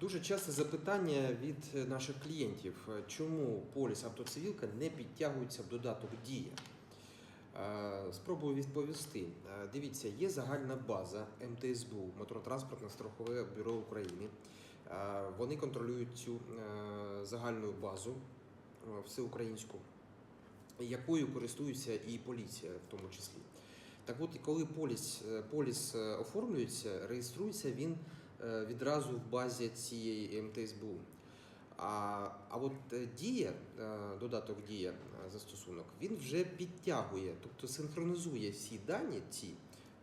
Дуже часте запитання від наших клієнтів, е, чому поліс автоцивілка не підтягується в додаток Дія. Е, Спробую відповісти. Е, Дивіться, є загальна база МТСБУ, Моторотранспортне страхове бюро України. Е, Вони контролюють цю е, загальну базу е, всеукраїнську, якою користується і поліція в тому числі. Так от, коли поліс, е, поліс е, оформлюється, реєструється він е, відразу в базі цієї МТСБУ. А, а от е, дія, е, додаток дія е, застосунок, він вже підтягує, тобто синхронізує всі дані ці,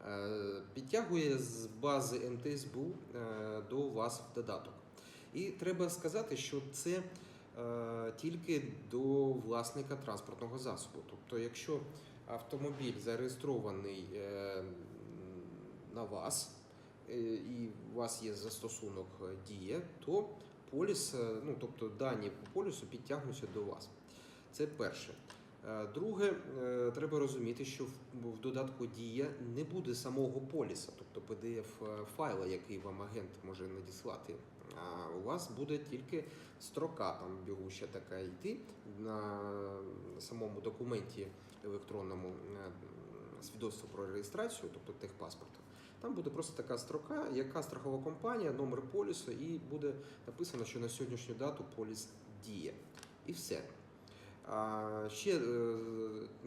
е, підтягує з бази МТСБУ е, до вас в додаток. І треба сказати, що це е, тільки до власника транспортного засобу. Тобто, якщо автомобіль зареєстрований е, на вас, е, і у вас є застосунок е, дія, то поліс, е, ну тобто дані по полісу підтягнуться до вас. Це перше. Е, Друге, е, треба розуміти, що в- додатку Дія не буде самого поліса, тобто PDF файла, який вам агент може надіслати. А у вас буде тільки строка там бігуща така йти на самому документі електронному е, свідоцтво про реєстрацію, тобто техпаспорту. Там буде просто така строка, яка страхова компанія, номер полісу, і буде написано, що на сьогоднішню дату поліс діє. І все. А ще е,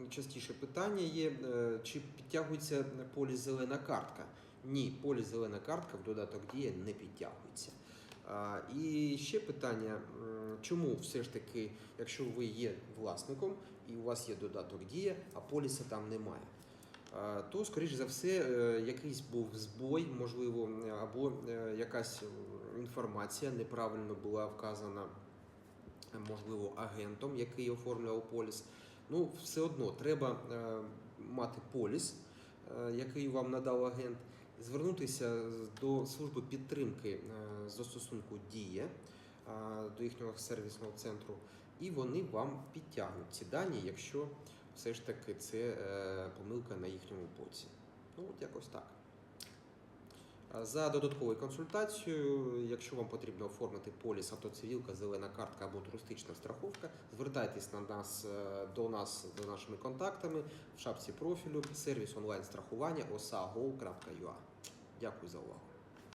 частіше питання є, е, чи підтягується поліс зелена картка. Ні, поліс зелена картка в додаток дія не підтягується. І ще питання, чому все ж таки, якщо ви є власником і у вас є додаток дія, а поліса там немає. То, скоріш за все, е, якийсь був збой, можливо, або е, якась інформація неправильно була вказана можливо, агентом, який оформлював поліс. Ну, все одно треба е, мати поліс, який вам надав агент, звернутися до служби підтримки застосунку Дія до їхнього сервісного центру, і вони вам підтягнуть ці дані, якщо все ж таки це е, помилка на їхньому боці. Ну, от якось так. За додатковою консультацією, якщо вам потрібно оформити поліс автоцивілка, зелена картка або туристична страховка, звертайтесь на нас е, до нас за нашими контактами в шапці профілю сервіс онлайн страхування osago.ua. Дякую за увагу.